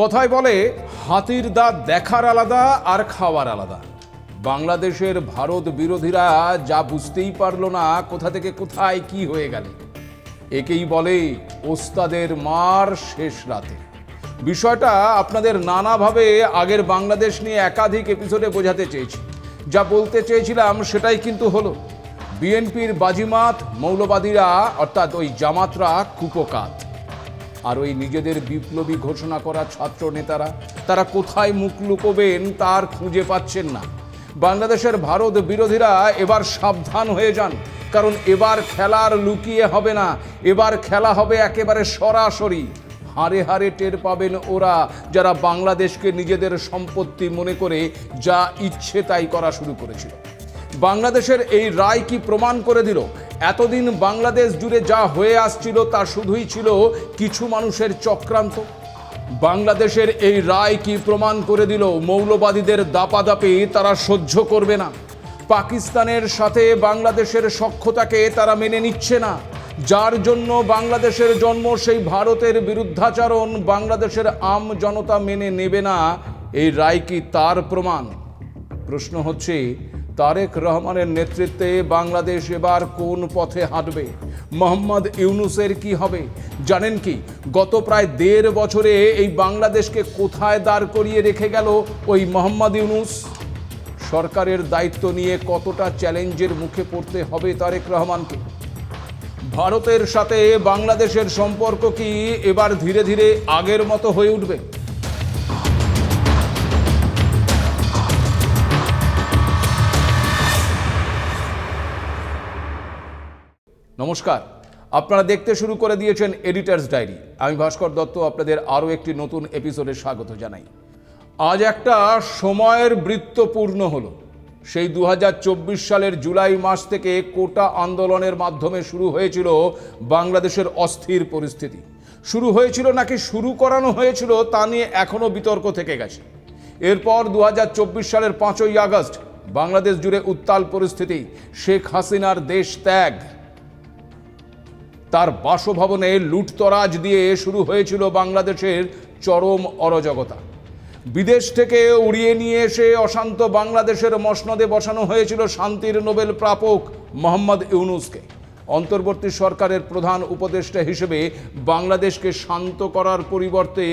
কথায় বলে, হাতির দাঁত দেখার আলাদা আর খাওয়ার আলাদা। বাংলাদেশের ভারত বিরোধীরা যা বুঝতেই পারল না, কোথা থেকে কোথায় কি হয়ে গেল। একেই বলে, ওস্তাদের মার শেষ রাতে। বিষয়টা আপনাদের নানাভাবে আগের বাংলাদেশ নিয়ে একাধিক এপিসোডে বোঝাতে চেয়েছি। যা বলতে চেয়েছিলাম সেটাই কিন্তু হলো। বিএনপির বাজিমাত মৌলবাদীরা, অর্থাৎ ওই জামাতরা, কুপকাত। আর ওই নিজেদের বিপ্লবী ঘোষণা করা ছাত্র নেতারা, তারা কোথায় মুখ লুকোবেন তার খুঁজে পাচ্ছেন না। বাংলাদেশের ভারত বিরোধীরা এবার সাবধান হয়ে যান, কারণ এবার খেলার লুকিয়ে হবে না, এবার খেলা হবে একেবারে সরাসরি। হারে হারে টের পাবেন ওরা, যারা বাংলাদেশকে নিজেদের সম্পত্তি মনে করে যা ইচ্ছে তাই করা শুরু করেছিল। বাংলাদেশের এই রায় কি প্রমাণ করে দিল? এতদিন বাংলাদেশ জুড়ে যা হয়ে আসছিল তা শুধুই ছিল কিছু মানুষের চক্রান্ত। বাংলাদেশের এই রায় কি প্রমাণ করে দিল মৌলবাদীদের দাপাদাপি তারা সহ্য করবে না? পাকিস্তানের সাথে বাংলাদেশের সক্ষতাকে তারা মেনে নিচ্ছে না। যার জন্য বাংলাদেশের জন্ম সেই ভারতের বিরুদ্ধাচরণ বাংলাদেশের আম জনতা মেনে নেবে না, এই রায় কি তার প্রমাণ? প্রশ্ন হচ্ছে তারেক রহমানের নেতৃত্বে বাংলাদেশ এবার কোন পথে হাঁটবে? মোহাম্মদ ইউনুসের কি হবে? জানেন কি, গত প্রায় দেড় বছরে এই বাংলাদেশকে কোথায় দাঁড় করিয়ে রেখে গেল ওই মোহাম্মদ ইউনুস? সরকারের দায়িত্ব নিয়ে কতটা চ্যালেঞ্জের মুখে পড়তে হবে তারেক রহমানকে? ভারতের সাথে বাংলাদেশের সম্পর্ক কি এবার ধীরে ধীরে আগের মতো হয়ে উঠবে? নমস্কার। আপনারা দেখতে শুরু করে দিয়েছেন এডিটার্স ডায়েরি আমি ভাস্কর দত্ত, আপনাদের আরও একটি নতুন এপিসোডে স্বাগত জানাই। আজ একটা সময়ের বৃত্ত পূর্ণ হলো। সেই দু হাজার চব্বিশ সালের জুলাই মাস থেকে কোটা আন্দোলনের মাধ্যমে শুরু হয়েছিল বাংলাদেশের অস্থির পরিস্থিতি। শুরু হয়েছিল নাকি শুরু করানো হয়েছিল তা নিয়ে এখনও বিতর্ক থেকে গেছে। এরপর দু হাজার চব্বিশ সালের পাঁচই আগস্ট, বাংলাদেশ জুড়ে উত্তাল পরিস্থিতি, শেখ হাসিনার দেশ ত্যাগ। তার বাসভবনে লুটতরাজ দিয়ে শুরু হয়েছিল বাংলাদেশের চরম অরাজকতা। বিদেশ থেকে উড়িয়ে নিয়ে এসে অশান্ত বাংলাদেশের মসনদে বসানো হয়েছিল শান্তির নোবেল প্রাপক মোহাম্মদ ইউনুসকে। অন্তর্বর্তী সরকারের প্রধান উপদেষ্টা হিসেবে বাংলাদেশকে শান্ত করার পরিবর্তে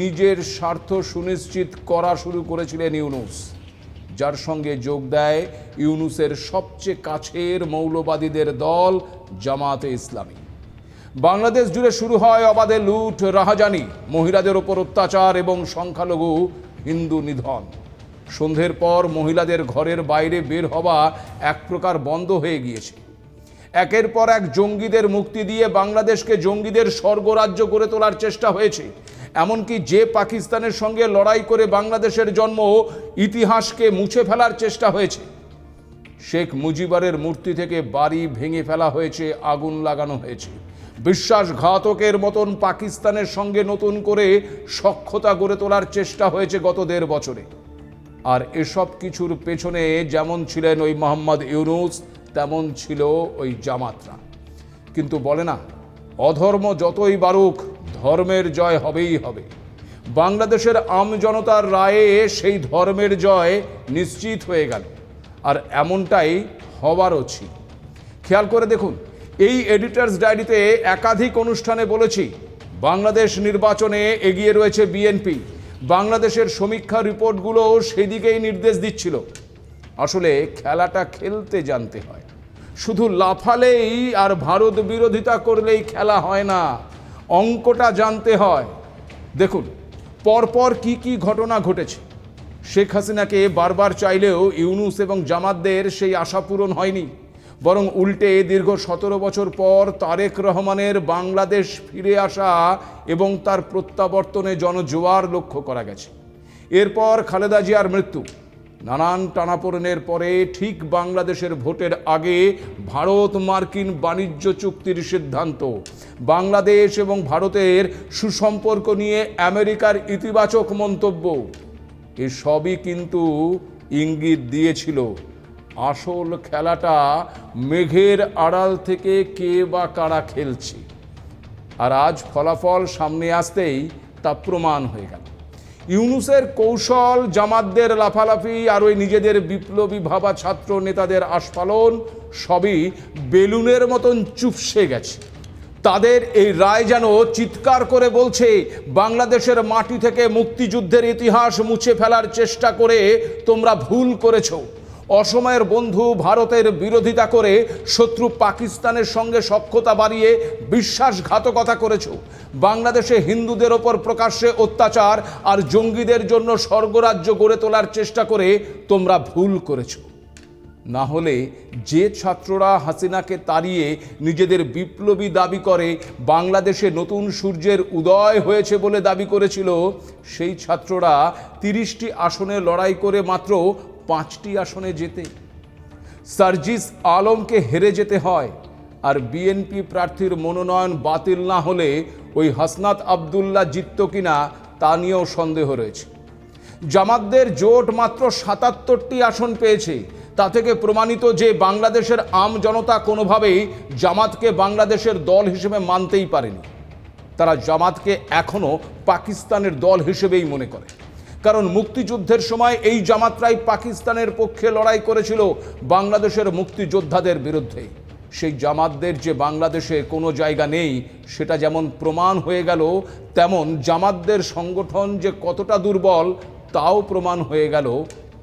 নিজের স্বার্থ সুনিশ্চিত করা শুরু করেছিলেন ইউনুস। যার সঙ্গে যোগ দেয় ইউনুসের সবচেয়ে কাছের মৌলবাদীদের দল জামাতে ইসলামী। বাংলাদেশ জুড়ে শুরু হয় অবাধে লুট, রাহাজানি, মহিলাদের ওপর অত্যাচার এবং সংখ্যালঘু হিন্দু নিধন। সন্ধ্যের পর মহিলাদের ঘরের বাইরে বের হওয়া এক প্রকার বন্ধ হয়ে গিয়েছে। একের পর এক জঙ্গিদের মুক্তি দিয়ে বাংলাদেশকে জঙ্গিদের স্বর্গরাজ্য গড়ে তোলার চেষ্টা হয়েছে। এমনকি যে পাকিস্তানের সঙ্গে লড়াই করে বাংলাদেশের জন্ম ইতিহাসকে মুছে ফেলার চেষ্টা হয়েছে। শেখ মুজিবরের মূর্তি থেকে বাড়ি ভেঙে ফেলা হয়েছে, আগুন লাগানো হয়েছে। বিশ্বাসঘাতকের মতন পাকিস্তানের সঙ্গে নতুন করে সক্ষতা গড়ে তোলার চেষ্টা হয়েছে গত দেড় বছরে। আর এসব কিছুর পেছনে যেমন ছিলেন ওই মোহাম্মদ ইউনুস, তেমন ছিল ওই জামাতরা। কিন্তু বলে না, অধর্ম যতই বারুক ধর্মের জয় হবেই হবে। বাংলাদেশের আম জনতার রায়ে সেই ধর্মের জয় নিশ্চিত হয়ে গেল, আর এমনটাই হওয়ারও ছিল। খেয়াল করে দেখুন এই এডিটার্স ডায়েরিতে একাধিক অনুষ্ঠানে বলেছি, বাংলাদেশ নির্বাচনে এগিয়ে রয়েছে বিএনপি। বাংলাদেশের সমীক্ষা রিপোর্টগুলো সেদিকেই নির্দেশ দিচ্ছিল। আসলে খেলাটা খেলতে জানতে হয়। শুধু লাফালেই আর ভারত বিরোধিতা করলেই খেলা হয় না, অঙ্কটা জানতে হয়। দেখুন, পরপর কি কি ঘটনা ঘটেছে। শেখ হাসিনাকে বারবার চাইলেও ইউনুস এবং জামাতদের সেই আশা পূরণ হয়নি। বরং উল্টে দীর্ঘ সতেরো বছর পর তারেক রহমানের বাংলাদেশ ফিরে আসা এবং তার প্রত্যাবর্তনে জনজোয়ার লক্ষ্য করা গেছে। এরপর খালেদা জিয়ার মৃত্যু। নানান টানাপোড়েনের পরে ঠিক বাংলাদেশের ভোটের আগে ভারত মার্কিন বাণিজ্য চুক্তির সিদ্ধান্ত। বাংলাদেশ এবং ভারতের সুসম্পর্ক নিয়ে আমেরিকার ইতিবাচক মন্তব্য। এসবই কিন্তু ইঙ্গিত দিয়েছিল। আসল খেলাটা মেঘের আড়াল থেকে কে বা কারা খেলছে। আর আজ ফলাফল সামনে আসতেই তা প্রমাণ হয়ে গেল। ইউনুসের কৌশল, জামাতদের লাফালাফি আর ওই নিজেদের বিপ্লবী ভাবা ছাত্র নেতাদের আস্ফালন সবই বেলুনের মতন চুপসে গেছে। তাদের এই রায় যেন চিৎকার করে বলছে, বাংলাদেশের মাটি থেকে মুক্তিযুদ্ধের ইতিহাস মুছে ফেলার চেষ্টা করে তোমরা ভুল করেছ। অসময়ের বন্ধু ভারতের বিরোধিতা করে শত্রু পাকিস্তানের সঙ্গে সখ্যতা বাড়িয়ে বিশ্বাসঘাতকতা করেছ। বাংলাদেশে হিন্দুদের ওপর প্রকাশ্যে অত্যাচার আর জঙ্গিদের জন্য স্বর্গরাজ্য গড়ে তোলার চেষ্টা করে তোমরা ভুল করেছ। না হলে যে ছাত্ররা হাসিনাকে তাড়িয়ে নিজেদের বিপ্লবী দাবি করে, বাংলাদেশে নতুন সূর্যের উদয় হয়েছে বলে দাবি করেছিল, সেই ছাত্ররা তিরিশটি আসনে লড়াই করে মাত্র পাঁচটি আসনে যেতে সার্জিস আলমকে হেরে যেতে হয় আর বিএনপি প্রার্থীর মনোনয়ন বাতিল না হলে ওই হাসনাত আবদুল্লাহ জিতত কিনা তা নিয়েও সন্দেহ রয়েছে। জামাতদের জোট মাত্র সাতাত্তরটি আসন পেয়েছে। তা থেকে প্রমাণিত যে বাংলাদেশের আম জনতা কোনোভাবেই জামাতকে বাংলাদেশের দল হিসেবে মানতেই পারেনি। তারা জামাতকে এখনও পাকিস্তানের দল হিসেবেই মনে করে। কারণ মুক্তিযুদ্ধের সময় এই জামাতরাই পাকিস্তানের পক্ষে লড়াই করেছিল বাংলাদেশের মুক্তিযোদ্ধাদের বিরুদ্ধে। সেই জামাতদের যে বাংলাদেশে কোনো জায়গা নেই, সেটা যেমন প্রমাণ হয়ে গেল, তেমন জামাতদের সংগঠন যে কতটা দুর্বল, তাও প্রমাণ হয়ে গেল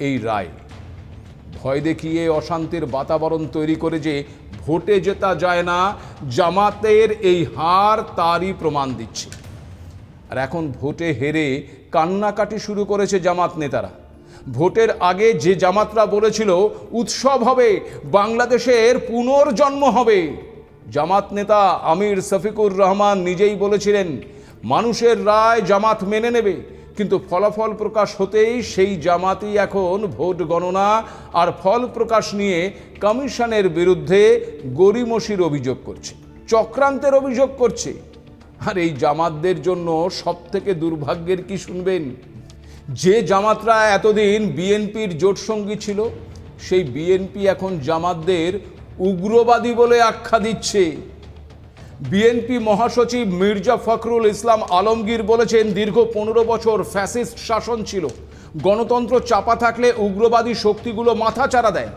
এই রায়। ভয় দেখিয়ে অশান্তির বাতাবরণ তৈরি করে যে ভোটে জেতা যায় না, জামাতের এই হার তারই প্রমাণ দিচ্ছে। আর এখন ভোটে হেরে কান্নাকাটি শুরু করেছে জামাত নেতারা। ভোটের আগে যে জামাতরা বলেছিল, উৎসব হবে, বাংলাদেশের পুনর্জন্ম হবে। জামাত নেতা আমির শফিকুর রহমান নিজেই বলেছিলেন, মানুষের রায় জামাত মেনে নেবে। কিন্তু ফলাফল প্রকাশ হতেই সেই জামাতই এখন ভোট গণনা আর ফল প্রকাশ নিয়ে কমিশনের বিরুদ্ধে গরিমসির অভিযোগ করছে, চক্রান্তের অভিযোগ করছে। আর এই জামাতদের জন্য সব থেকে দুর্ভাগ্যের কি শুনবেন? যে জামাতরা এতদিন বিএনপির জোটসঙ্গী ছিল, সেই বিএনপি এখন জামাতদের উগ্রবাদী বলে আখ্যা দিচ্ছে। বিএনপি মহাসচিব মির্জা ফখরুল ইসলাম আলমগীর বলেছেন, দীর্ঘ পনেরো বছর ফ্যাসিস্ট শাসন ছিল। গণতন্ত্র চাপা থাকলে উগ্রবাদী শক্তিগুলো মাথা চারা দেয়।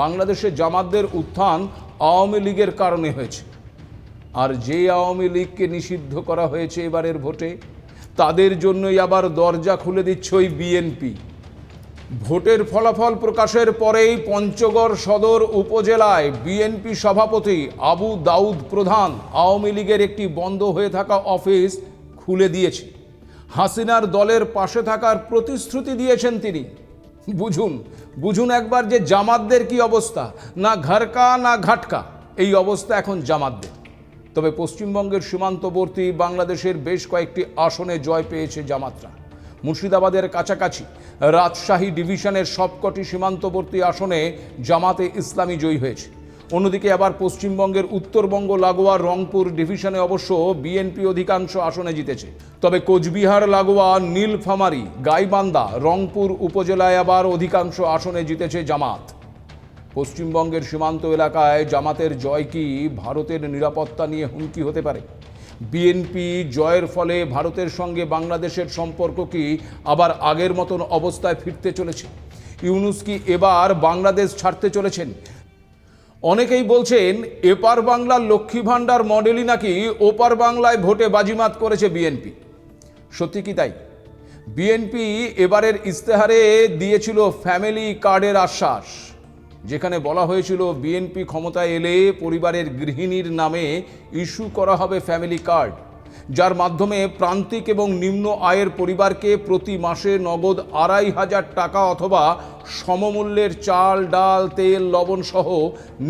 বাংলাদেশে জামাতদের উত্থান আওয়ামী লীগের কারণে হয়েছে। আর যে আওয়ামী লীগকে নিষিদ্ধ করা হয়েছে এবারের ভোটে, তাদের জন্যই আবার দরজা খুলে দিচ্ছে ওই বিএনপি। ভোটের ফলাফল প্রকাশের পরেই পঞ্চগড় সদর উপজেলায় বিএনপি সভাপতি আবু দাউদ প্রধান আওয়ামী লীগের একটি বন্ধ হয়ে থাকা অফিস খুলে দিয়েছে। হাসিনার দলের পাশে থাকার প্রতিশ্রুতি দিয়েছেন তিনি। বুঝুন বুঝুন একবার যে জামাতদের কি অবস্থা, না ঘরকা, না ঘাটকা। এই অবস্থা এখন জামাতদের। তবে পশ্চিমবঙ্গের সীমান্তবর্তী বাংলাদেশের বেশ কয়েকটি আসনে জয় পেয়েছে জামাতরা। মুর্শিদাবাদের কাছাকাছি রাজশাহী ডিভিশনের সবকটি সীমান্তবর্তী আসনে জামাতে ইসলামী জয়ী হয়েছে। অন্যদিকে আবার পশ্চিমবঙ্গের উত্তরবঙ্গ, লাগোয়া, রংপুর ডিভিশনে অবশ্য বিএনপি অধিকাংশ আসনে জিতেছে। তবে কোচবিহার, লাগোয়া, নীলফামারী, গাইবান্ধা, রংপুর উপজেলায় আবার অধিকাংশ আসনে জিতেছে জামাত। পশ্চিমবঙ্গের সীমান্ত এলাকায় জামাতের জয় কি ভারতের নিরাপত্তা নিয়ে হুমকি হতে পারে? বিএনপি জয়ের ফলে ভারতের সঙ্গে বাংলাদেশের সম্পর্ক কি আবার আগের মতন অবস্থায় ফিরতে চলেছে? ইউনুস কি এবার বাংলাদেশ ছাড়তে চলেছেন? অনেকেই বলছেন, এপার বাংলার লক্ষ্মী ভাণ্ডার মডেলই নাকি ওপার বাংলায় ভোটে বাজিমাত করেছে বিএনপি। সত্যি কি তাই? বিএনপি এবারের ইস্তেহারে দিয়েছিল ফ্যামিলি কার্ডের আশ্বাস। যেখানে বলা হয়েছিল, বিএনপি ক্ষমতায় এলে পরিবারের গৃহিণীর নামে ইস্যু করা হবে ফ্যামিলি কার্ড, যার মাধ্যমে প্রান্তিক এবং নিম্ন আয়ের পরিবারকে প্রতি মাসে নগদ আড়াই হাজার টাকা অথবা সমমূল্যের চাল, ডাল, তেল, লবণ সহ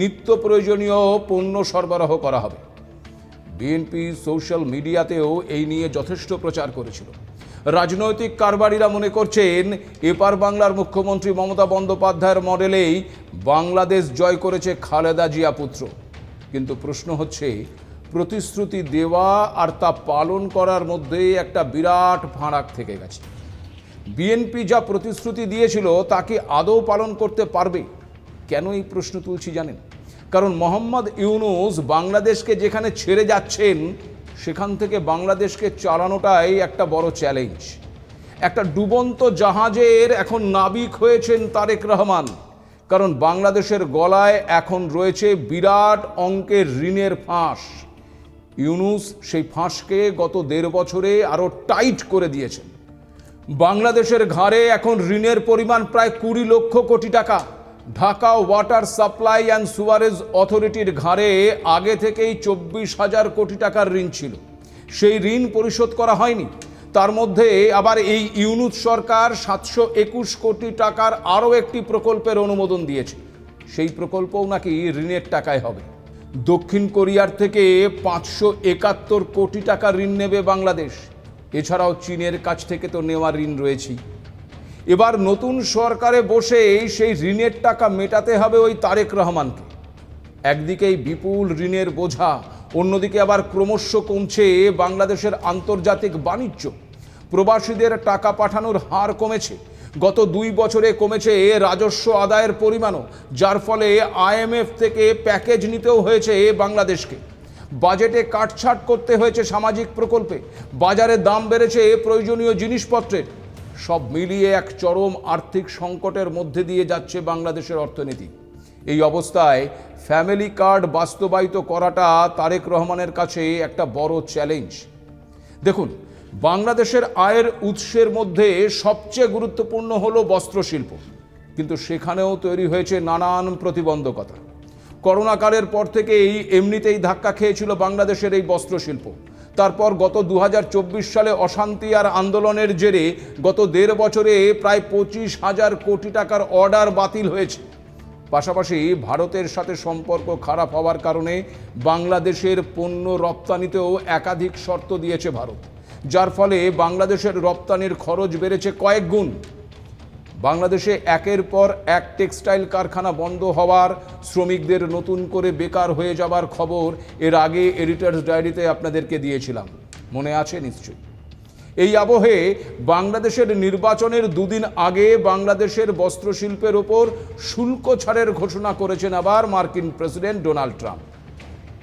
নিত্য প্রয়োজনীয় পণ্য সরবরাহ করা হবে। বিএনপি সোশ্যাল মিডিয়াতেও এই নিয়ে যথেষ্ট প্রচার করেছিল। রাজনৈতিক কারবারিরা মনে করছেন, এপার বাংলার মুখ্যমন্ত্রী মমতা বন্দ্যোপাধ্যায়ের মডেলেই বাংলাদেশ জয় করেছে খালেদা জিয়া পুত্র। কিন্তু প্রশ্ন হচ্ছে, প্রতিশ্রুতি দেওয়া আর তা পালন করার মধ্যে একটা বিরাট ফাঁড়াক থেকে গেছে। বিএনপি যা প্রতিশ্রুতি দিয়েছিল তাকে আদৌ পালন করতে পারবে? কেন এই প্রশ্ন তুলছি জানেন? কারণ মোহাম্মদ ইউনুস বাংলাদেশকে যেখানে ছেড়ে যাচ্ছেন সেখান থেকে বাংলাদেশকে চালানোটাই একটা বড় চ্যালেঞ্জ একটা ডুবন্ত জাহাজের এখন নাবিক হয়েছেন তারেক রহমান। কারণ বাংলাদেশের গলায় এখন রয়েছে বিরাট অঙ্কের ঋণের ফাঁস। ইউনুস সেই ফাঁসকে গত দেড় বছরে আরও টাইট করে দিয়েছেন। বাংলাদেশের ঘাড়ে এখন ঋণের পরিমাণ প্রায় কুড়ি লক্ষ কোটি টাকা। Dhaka water supply and sewerage অথরিটির ঘাড়ে আগে থেকেই চব্বিশ হাজার কোটি টাকার ঋণ ছিল। সেই ঋণ পরিশোধ করা হয়নি। তার মধ্যে আবার এই ইউনুস সরকার সাতশো একুশ কোটি টাকার আরও একটি প্রকল্পের অনুমোদন দিয়েছে। সেই প্রকল্পও নাকি ঋণের টাকায় হবে। দক্ষিণ কোরিয়ার থেকে পাঁচশো একাত্তর কোটি টাকা ঋণ নেবে বাংলাদেশ। এছাড়াও চীনের কাছ থেকে তো নেওয়া ঋণ রয়েছেই। এবার নতুন সরকারে বসে সেই ঋণের টাকা মেটাতে হবে ওই তারেক রহমানকে। একদিকেই বিপুল ঋণের বোঝা, অন্যদিকে আবার ক্রমশ কমছে বাংলাদেশের আন্তর্জাতিক বাণিজ্য। প্রবাসীদের টাকা পাঠানোর হার কমেছে। গত দুই বছরে কমেছে রাজস্ব আদায়ের পরিমাণও, যার ফলে আইএমএফ থেকে প্যাকেজ নিতেও হয়েছে বাংলাদেশকে। বাজেটে কাটছাট করতে হয়েছে সামাজিক প্রকল্পে। বাজারে দাম বেড়েছে প্রয়োজনীয় জিনিসপত্রের। সব মিলিয়ে এক চরম আর্থিক সংকটের মধ্যে দিয়ে যাচ্ছে বাংলাদেশের অর্থনীতি। এই অবস্থায় ফ্যামিলি কার্ড বাস্তবায়িত করাটা তারেক রহমানের কাছে একটা বড় চ্যালেঞ্জ। দেখুন, বাংলাদেশের আয়ের উৎসের মধ্যে সবচেয়ে গুরুত্বপূর্ণ হলো বস্ত্রশিল্প। কিন্তু সেখানেও তৈরি হয়েছে নানান প্রতিবন্ধকতা। করোনাকালের পর থেকেই এমনিতেই ধাক্কা খেয়েছিল বাংলাদেশের এই বস্ত্রশিল্প। তারপর গত দু হাজার চব্বিশ সালে অশান্তি আর আন্দোলনের জেরে গত দেড় বছরে প্রায় পঁচিশ হাজার কোটি টাকার অর্ডার বাতিল হয়েছে। পাশাপাশি ভারতের সাথে সম্পর্ক খারাপ হওয়ার কারণে বাংলাদেশের পণ্য রপ্তানিতেও একাধিক শর্ত দিয়েছে ভারত। যার ফলে বাংলাদেশের রপ্তানির খরচ বেড়েছে কয়েক গুণ। বাংলাদেশে একের পর এক টেক্সটাইল কারখানা বন্ধ হওয়ার শ্রমিকদের নতুন করে বেকার হয়ে যাবার খবর এর আগে এডিটার্স ডায়েরিতে আপনাদেরকে দিয়েছিলাম। মনে আছে নিশ্চয়ই। এই আবহে বাংলাদেশের নির্বাচনের দুদিন আগে বাংলাদেশের বস্ত্রশিল্পের ওপর শুল্ক ছাড়ের ঘোষণা করেছেন আবার মার্কিন প্রেসিডেন্ট ডোনাল্ড ট্রাম্প।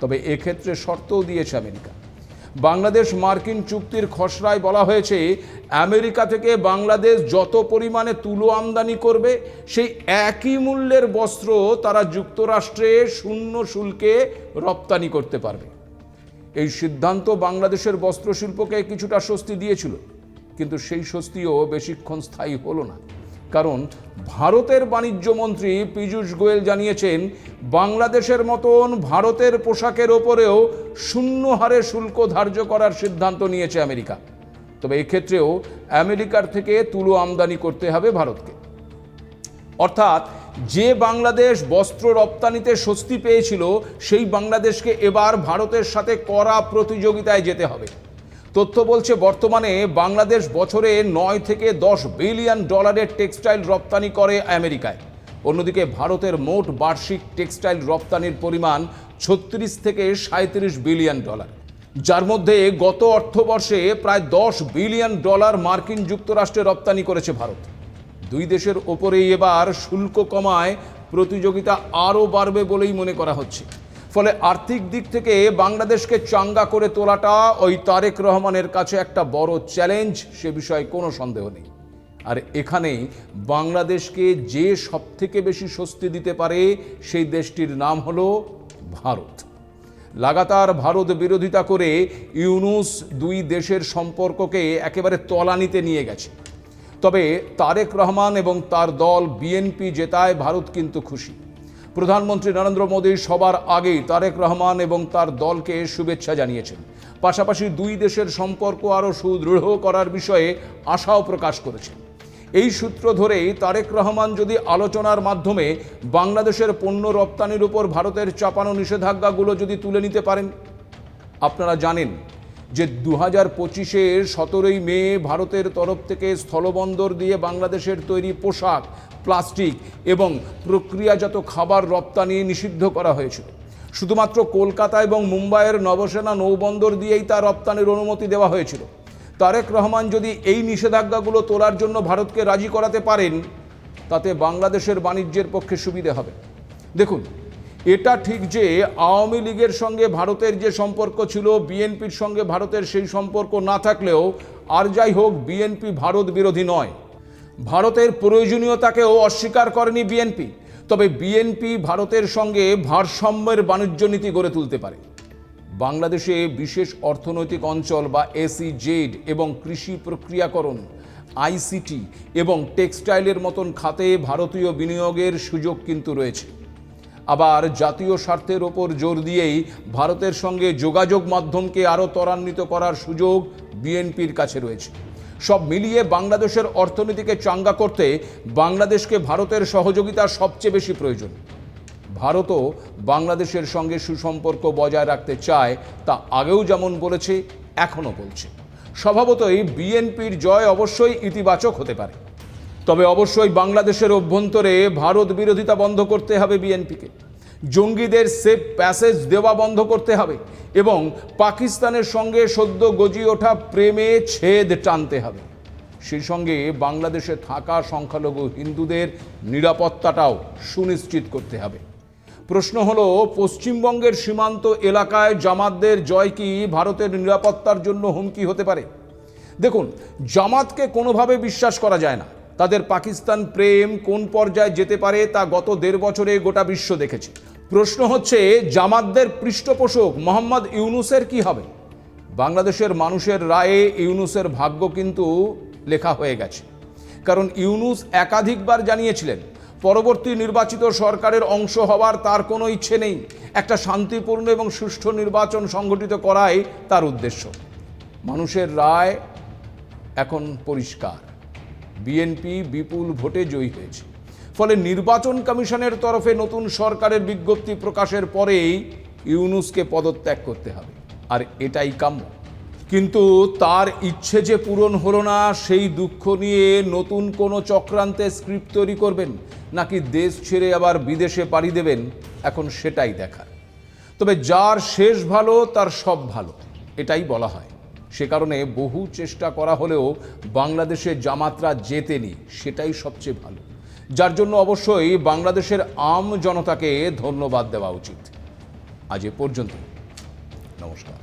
তবে এক্ষেত্রে শর্তও দিয়েছে আমেরিকা। বাংলাদেশ মার্কিন চুক্তির খসড়ায় বলা হয়েছে, আমেরিকা থেকে বাংলাদেশ যত পরিমাণে তুলো আমদানি করবে, সেই একই মূল্যের বস্ত্র তারা যুক্তরাষ্ট্রে শূন্য শুল্কে রপ্তানি করতে পারবে। এই সিদ্ধান্ত বাংলাদেশের বস্ত্রশিল্পকে কিছুটা স্বস্তি দিয়েছিল, কিন্তু সেই স্বস্তিও বেশিক্ষণ স্থায়ী হলো না। কারণ ভারতের বাণিজ্য মন্ত্রী পীযূষ গোয়েল জানিয়েছেন, বাংলাদেশের মতন ভারতের পোশাকের ওপরেও শূন্য হারে শুল্ক ধার্য করার সিদ্ধান্ত নিয়েছে আমেরিকা। তবে এক্ষেত্রেও আমেরিকার থেকে তুলো আমদানি করতে হবে ভারতকে। অর্থাৎ যে বাংলাদেশ বস্ত্র রপ্তানিতে স্বস্তি পেয়েছিল, সেই বাংলাদেশকে এবার ভারতের সাথে কড়া প্রতিযোগিতায় যেতে হবে। তথ্য বলছে, বর্তমানে বাংলাদেশ বছরে নয় থেকে দশ বিলিয়ন ডলারের টেক্সটাইল রপ্তানি করে আমেরিকায়। অন্যদিকে ভারতের মোট বার্ষিক টেক্সটাইল রপ্তানির পরিমাণ ছত্রিশ থেকে সাঁত্রিশ বিলিয়ন ডলার। যার মধ্যে গত অর্থবর্ষে প্রায় দশ বিলিয়ন ডলার মার্কিন যুক্তরাষ্ট্রে রপ্তানি করেছে ভারত। দুই দেশের ওপরেই এবার শুল্ক কমায় প্রতিযোগিতা আরও বাড়বে বলেই মনে করা হচ্ছে। ফলে আর্থিক দিক থেকে বাংলাদেশকে চাঙ্গা করে তোলাটা ওই তারেক রহমানের কাছে একটা বড় চ্যালেঞ্জ, সে বিষয়ে কোনো সন্দেহ নেই। আর এখানেই বাংলাদেশকে যে সবথেকে বেশি স্বস্তি দিতে পারে, সেই দেশটির নাম হলো ভারত। লাগাতার ভারত বিরোধিতা করে ইউনুস দুই দেশের সম্পর্ককে একেবারে তলানিতে নিয়ে গেছে। তবে তারেক রহমান এবং তার দল বিএনপি জেতায় ভারত কিন্তু খুশি। প্রধানমন্ত্রী নরেন্দ্র মোদী সবার আগেই তারেক রহমান এবং তার দলকে শুভেচ্ছা জানিয়েছেন। পাশাপাশি দুই দেশের সম্পর্ক আরও সুদৃঢ় করার বিষয়ে আশাও প্রকাশ করেছেন। এই সূত্র ধরেই তারেক রহমান যদি আলোচনার মাধ্যমে বাংলাদেশের পণ্য রপ্তানির উপর ভারতের চাপানো নিষেধাজ্ঞাগুলো যদি তুলে নিতে পারেন, আপনারা জানেন যে দু হাজার পঁচিশের সতেরোই মে ভারতের তরফ থেকে স্থলবন্দর দিয়ে বাংলাদেশের তৈরি পোশাক প্লাস্টিক এবং প্রক্রিয়াজাত খাবার রপ্তানি নিষিদ্ধ করা হয়েছিল। শুধুমাত্র কলকাতা এবং মুম্বাইয়ের নবসেনা নৌবন্দর দিয়েই তা রপ্তানির অনুমতি দেওয়া হয়েছিল। তারেক রহমান যদি এই নিষেধাজ্ঞাগুলো তোলার জন্য ভারতকে রাজি করাতে পারেন, তাতে বাংলাদেশের বাণিজ্যের পক্ষে সুবিধে হবে। দেখুন, এটা ঠিক যে আওয়ামী লীগের সঙ্গে ভারতের যে সম্পর্ক ছিল, বিএনপির সঙ্গে ভারতের সেই সম্পর্ক না থাকলেও আর যাই হোক, বিএনপি ভারত বিরোধী নয়। ভারতের প্রয়োজনীয়তাকেও অস্বীকার করেনি বিএনপি। তবে বিএনপি ভারতের সঙ্গে ভারসাম্যের বাণিজ্য নীতি গড়ে তুলতে পারে। বাংলাদেশে বিশেষ অর্থনৈতিক অঞ্চল বা এসিজেড এবং কৃষি প্রক্রিয়াকরণ আইসিটি এবং টেক্সটাইলের মতন খাতে ভারতীয় বিনিয়োগের সুযোগ কিন্তু রয়েছে। আবার জাতীয় স্বার্থের ওপর জোর দিয়েই ভারতের সঙ্গে যোগাযোগ মাধ্যমকে আরও ত্বরান্বিত করার সুযোগ বিএনপির কাছে রয়েছে। সব মিলিয়ে বাংলাদেশের অর্থনীতিকে চাঙ্গা করতে বাংলাদেশকে ভারতের সহযোগিতা সবচেয়ে বেশি প্রয়োজন। ভারতও বাংলাদেশের সঙ্গে সুসম্পর্ক বজায় রাখতে চায়, তা আগেও যেমন বলেছে, এখনও বলছে। স্বভাবতই বিএনপির জয় অবশ্যই ইতিবাচক হতে পারে। তবে অবশ্যই বাংলাদেশের অভ্যন্তরে ভারত বিরোধিতা বন্ধ করতে হবে বিএনপিকে। জঙ্গিদের সেফ প্যাসেজ দেওয়া বন্ধ করতে হবে এবং পাকিস্তানের সঙ্গে সদ্য গজিয়ে ওঠা প্রেমে ছেদ টানতে হবে। সেই সঙ্গে বাংলাদেশে থাকা সংখ্যালঘু হিন্দুদের নিরাপত্তাটাও সুনিশ্চিত করতে হবে। প্রশ্ন হলো, পশ্চিমবঙ্গের সীমান্ত এলাকায় জামাতদের জয় কি ভারতের নিরাপত্তার জন্য হুমকি হতে পারে? দেখুন, জামাতকে কোনোভাবে বিশ্বাস করা যায় না। তাদের পাকিস্তান প্রেম কোন পর্যায়ে যেতে পারে তা গত দেড় বছরে গোটা বিশ্ব দেখেছে। প্রশ্ন হচ্ছে, জামাতদের পৃষ্ঠপোষক মোহাম্মদ ইউনুসের কি হবে? বাংলাদেশের মানুষের রায়ে ইউনুসের ভাগ্য কিন্তু লেখা হয়ে গেছে। কারণ ইউনুস একাধিকবার জানিয়েছিলেন, পরবর্তী নির্বাচিত সরকারের অংশ হওয়ার তার কোনো ইচ্ছে নেই একটা শান্তিপূর্ণ এবং সুষ্ঠু নির্বাচন সংগঠিত করাই তার উদ্দেশ্য। মানুষের রায় এখন পরিষ্কার। বিএনপি বিপুল ভোটে জয়ী হয়েছে। ফলে নির্বাচন কমিশনের তরফে নতুন সরকারের বিজ্ঞপ্তি প্রকাশের পরেই ইউনুসকে পদত্যাগ করতে হবে। আর এটাই কাম্য। কিন্তু তার ইচ্ছে যে পূরণ হলো না, সেই দুঃখ নিয়ে নতুন কোনো চক্রান্তে স্ক্রিপ্ট তৈরি করবেন নাকি দেশ ছেড়ে আবার বিদেশে পাড়ি দেবেন, এখন সেটাই দেখার। তবে যার শেষ ভালো, তার সব ভালো, এটাই বলা হয়। সে কারণে বহু চেষ্টা করা হলেও বাংলাদেশের জামাতরা জেতেনি, সেটাই সবচেয়ে ভালো। যার জন্য অবশ্যই বাংলাদেশের আম জনতাকে ধন্যবাদ দেওয়া উচিত। আজ এ পর্যন্ত নমস্কার।